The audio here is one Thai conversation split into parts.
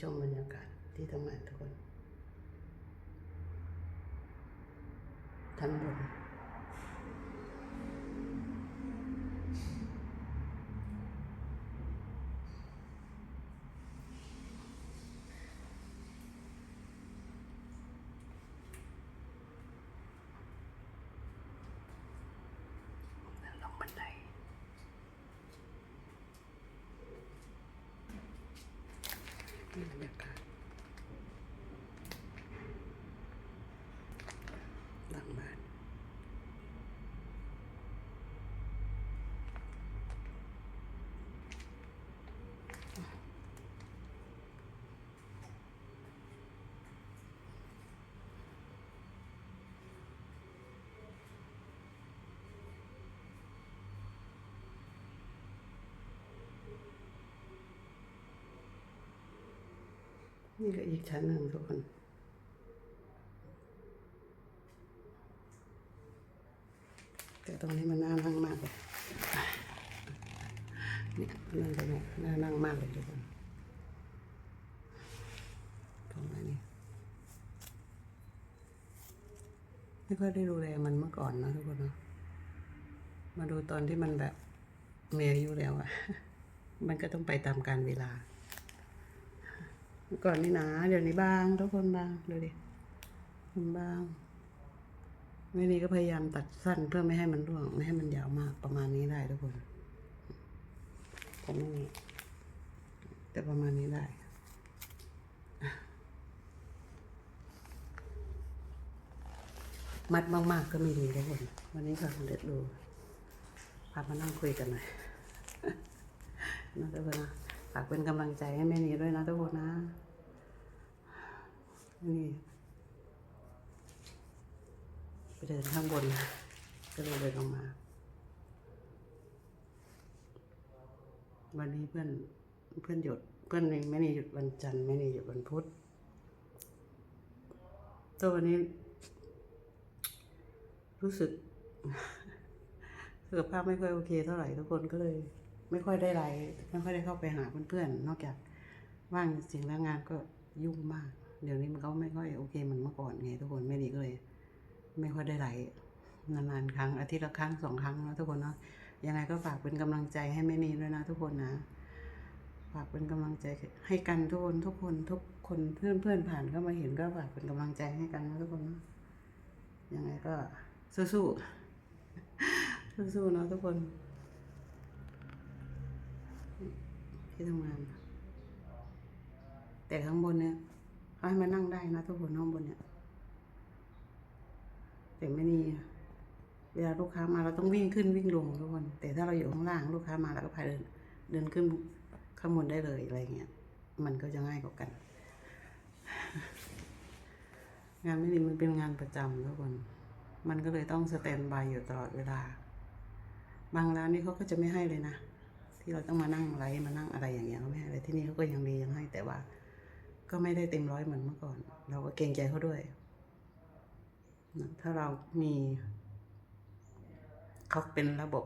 ชมบรรยากาศที่ทำงานทุกคนทันบนแล้วลงบันได นี่บรรยากาศหลังบ้าน นี่ก็อีกชั้นหนึ่งทุกคนแต่ตรงนี้มันน่านั่งมากเลยเนี่ยนั่งตรงนี้น่านั่งมากเลยทุกคนตรงนี้นไม่ค่อยได้ดูแลมันเมื่อก่อนนะทุกคนเนาะมาดูตอนที่มันแบบเมียอายุแล้วอะมันก็ต้องไปตามการเวลา ก่อนนี่หนา เดี๋ยวนี้บางทุกคนบางดูดิมันบางไม่นี้ก็พยายามตัดสั้นเพื่อไม่ให้มันร่วง ไม่ให้มันยาวมากประมาณนี้ได้ทุกคนผมไม่มีแต่ประมาณนี้ได้มัดมากๆก็ไม่ดีทุกคน วันนี้ค่ะเด็ดดูพามานั่งคุยกันหน่อยนะทุกคนนะากเป็นกำลังใจให้แม่นีด้วยนะทุกคนนะนี่ไปเดินข้างบนก็เลยเดินลงมา วันนี้เพื่อนเพื่อนหยุดเพื่อนไม่ได้หยุดวันจันทร์ไม่ได้หยุดวันพุธตัววันนี้ รู้สึกสุขภาพไม่ค่อยโอเคเท่าไหร่ทุกคนก็เลย ไม่ค่อยได้ไลฟ์ไม่ค่อยได้เข้าไปหาเพื่อนๆนอกจากว่างจริงแล้วงานก็ยุ่งมาก เดี๋ยวนี้มันก็ไม่ค่อยโอเคเหมือนเมื่อก่อนไงทุกคนไม่ดีก็เลย ไม่ค่อยได้ไลฟ์นานๆครั้งอาทิตย์ละครั้งสองครั้งนะทุกคนเนาะยังไงก็ฝากเป็นกำลังใจให้แม่นีด้วยนะทุกคนนะ ฝากเป็นกำลังใจให้กันทุกคนทุกคนทุกคนเพื่อนเพื่อนๆผ่านเข้ามาเห็นก็ฝากเป็นกำลังใจให้กันนะทุกคนเนาะยังไงก็สู้ๆสู้ๆเนาะทุกคน ที่ทำงาน แต่ข้างบนเนี่ยเขาให้มานั่งได้นะทุกคนข้างบนเนี่ย แต่ไม่นี่เวลาลูกค้ามาเราต้องวิ่งขึ้นวิ่งลงทุกคน แต่ถ้าเราอยู่ข้างล่างลูกค้ามาเราก็พายเดิน เดินขึ้นข้างบนได้เลยอะไรเงี้ย มันก็จะง่ายกว่ากัน งานไม่ดีมันเป็นงานประจำทุกคน มันก็เลยต้องสแตนบายอยู่ตลอดเวลา บางร้านนี่เขาก็จะไม่ให้เลยนะ ที่เราต้องมานั่งไลฟ์มานั่งอะไรอย่างเงี้ยเขาไม่ให้เลยที่นี่เขาก็ยังดียังให้ แต่ว่า ก็ไม่ได้เต็มร้อยเหมือนเมื่อก่อน เราก็เกรงใจเขาด้วยนะถ้าเรามีเขาเป็นระบบ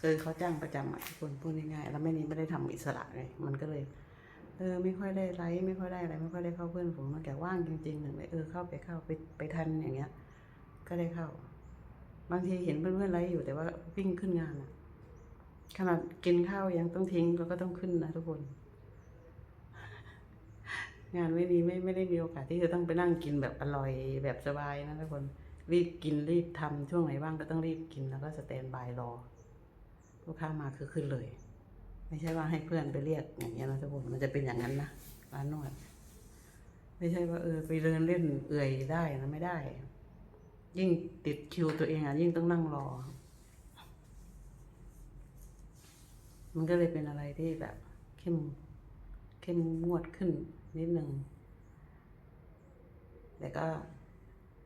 คือเขาจ้างประจำอะทุกคนพูดง่ายๆแล้วไม่นี้ไม่ได้ทำอิสระเลยมันก็เลยเออไม่ค่อยได้ไลฟ์ไม่ค่อยได้อะไรไม่ค่อยได้เข้าเพื่อนผมนอกจากว่างจริงๆหนึ่งเลยเออเข้าไปเข้าไปไปทันอย่างเงี้ย ก็ได้เข้า บางทีเห็นเพื่อนๆไลฟ์อยู่แต่ว่าวิ่งขึ้นงานอะ ขนาดกินข้าวยังต้องทิ้งเราก็ต้องขึ้นนะทุกคน งานไม่ดีไม่ไม่ได้มีโอกาสที่จะต้องไปนั่งกินแบบอร่อยแบบสบายนะทุกคนรีบกินรีบทำช่วงไหนว่างก็ต้องรีบกินแล้วก็สแตนบายรอลูกค้ามาคือขึ้นเลย ไม่ใช่ว่าให้เพื่อนไปเรียกอย่างเงี้ยนะทุกคนมันจะเป็นอย่างนั้นนะร้านนวดไม่ใช่ว่าเออไปเดินเล่นเอื่อยได้นะไม่ได้ ยิ่งติดคิวตัวเองอะยิ่งต้องนั่งรอ มันก็เลยเป็นอะไรที่แบบเข้มเข้มงวดขึ้นนิดหนึ่งแต่ก็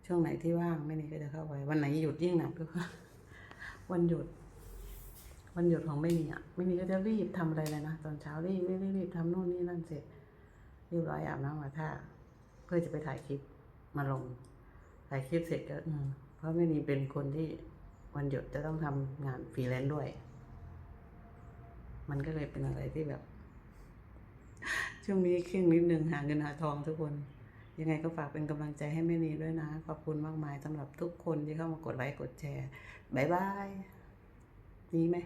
ช่วงไหนที่ว่างไม่นี่ก็จะเข้าไป วันไหนหยุดยิ่งหนักก็วันหยุด วันหยุดของไม่มีอะไม่มีก็จะรีบทำอะไรเลยนะตอนเช้ารีบรีบรีบทำโน่นนี่นั่นเสร็จเรียบร้อยอาบน้ำมาท่าเพื่อจะไปถ่ายคลิปมาลง ถ่ายคลิปเสร็จก็เพราะไม่มีเป็นคนที่วันหยุดจะต้องทำงานฟรีแลนซ์ด้วย มันก็เลยเป็นอะไรที่แบบ ช่วงนี้เคร่งนิดนึงหาเงินหาทองทุกคน ยังไงก็ฝากเป็นกำลังใจให้แม่นีด้วยนะ ขอบคุณมากมายสำหรับทุกคนที่เข้ามากดไลค์กดแชร์บายบายมีไหม